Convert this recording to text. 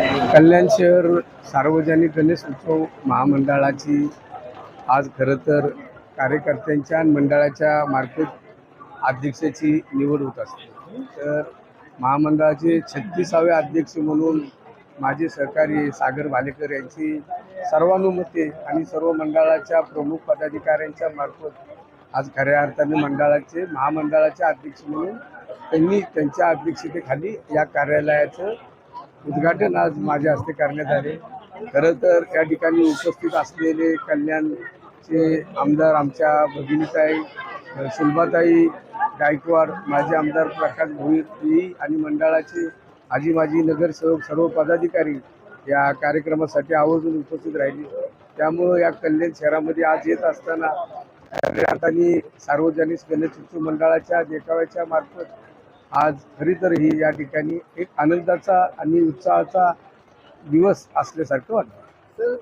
कल्याण शहर सार्वजनिक गणेश उत्सव महामंडळाची आज खरं तर कार्यकर्त्यांच्या आणि मंडळाच्या मार्फत अध्यक्षाची निवड होत असते. तर महामंडळाचे छत्तीसावे अध्यक्ष म्हणून माझे सहकारी सागर भालेकर यांची सर्वानुमते आणि सर्व मंडळाच्या प्रमुख पदाधिकाऱ्यांच्या मार्फत आज खऱ्या अर्थाने मंडळाचे महामंडळाचे अध्यक्ष म्हणून त्यांनी त्यांच्या अध्यक्षतेखाली या कार्यालयाचं उद्घाटन आज माझ्या हस्ते करण्यात आले. खरं तर या ठिकाणी उपस्थित असलेले कल्याणचे आमदार आमच्या भगिनीताई सुलभाताई गायकवाड माजी आमदार प्रकाश भोईर आणि मंडळाचे आजी माजी नगरसेवक सर्व पदाधिकारी या कार्यक्रमासाठी आवर्जून उपस्थित राहिले. त्यामुळं या कल्याण शहरामध्ये आज येत असताना आणि सार्वजनिक गणेशोत्सव मंडळाच्या देखाव्याच्या मार्फत आज खरी तर ही या ठिकाणी एक आनंदाचा आणि उत्साहाचा दिवस असल्यासारखं वाटतं. सर